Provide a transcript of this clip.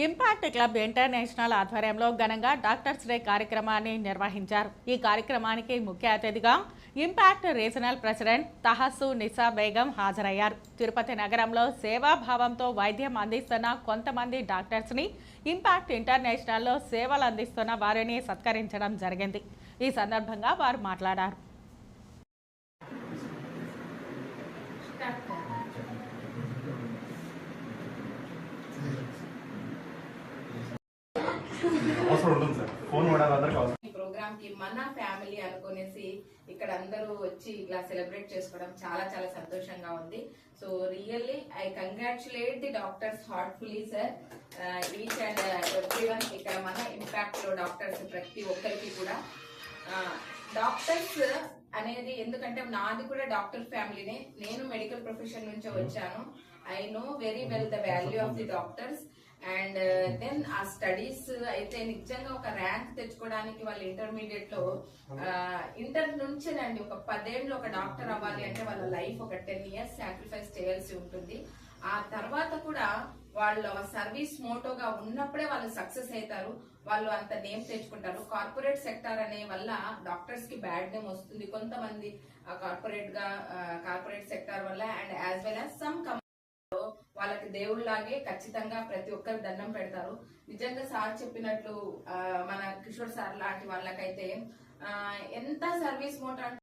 Impact club international ఆధ్వర్యంలో ఘనంగా doctors day కార్యక్రమాన్ని నిర్వహించారు. ఈ కార్యక్రమానికి ముఖ్య అతిథిగా impact regional president Tahassu Nisa Begum హాజరయ్యారు. తిరుపతి నగరంలో సేవాభావంతో వైద్యం అందిస్తున్న కొంతమంది డాక్టర్స్ని ఇంపాక్ట్ ఇంటర్నేషనల్లో సేవలు అందిస్తున్న వారిని సత్కరించడం జరిగింది. ఈ సందర్భంగా వారు మాట్లాడారు. అవసరం ఉంటుంది సార్. ఫోన్ అవసరం. ప్రోగ్రామ్కి మన ఫ్యామిలీ అనుకునేసి ఇక్కడ అందరూ వచ్చి ఇలా సెలబ్రేట్ చేసుకోవడం చాలా చాలా సంతోషంగా ఉంది. So really I congratulate the doctors heartfully sir. Each and every one ఇక్కడ మన ఇంపాక్ట్లో డాక్టర్స్ ప్రతి ఒక్కరికి కూడా. డాక్టర్స్ అనేది ఎందుకంటే నాది కూడా డాక్టర్ ఫ్యామిలీనే. నేను మెడికల్ ప్రొఫెషన్ నుంచే వచ్చాను. I know very well the value of the doctors. And then ఆ స్టడీస్ అయితే నిజంగా ఒక ర్యాంక్ తెచ్చుకోవడానికి వాళ్ళు ఇంటర్మీడియట్లో ఇంటర్ నుంచేనండి ఒక పదేళ్ళు ఒక డాక్టర్ అవ్వాలి అంటే వాళ్ళ లైఫ్ ఒక టెన్ ఇయర్స్ సాక్రిఫైస్ చేయాల్సి ఉంటుంది. ఆ తర్వాత కూడా వాళ్ళ సర్వీస్ మోటోగా ఉన్నప్పుడే వాళ్ళు సక్సెస్ అవుతారు. వాళ్ళు అంత నేమ్ తెచ్చుకుంటారు. కార్పొరేట్ సెక్టార్ అనే వల్ల డాక్టర్స్కి బ్యాడ్ నేమ్ వస్తుంది. కొంతమంది కార్పొరేట్గా కార్పొరేట్ సెక్టార్ వల్ల అండ్ దేవుళ్ళలాగే ఖచ్చితంగా ప్రతి ఒక్కరు దండం పెడతారు. నిజంగా సార్ చెప్పినట్లు ఆ, మన కిషోర్ సార్ లాంటి వాళ్ళకైతే ఆ, ఎంత సర్వీస్ మోటార్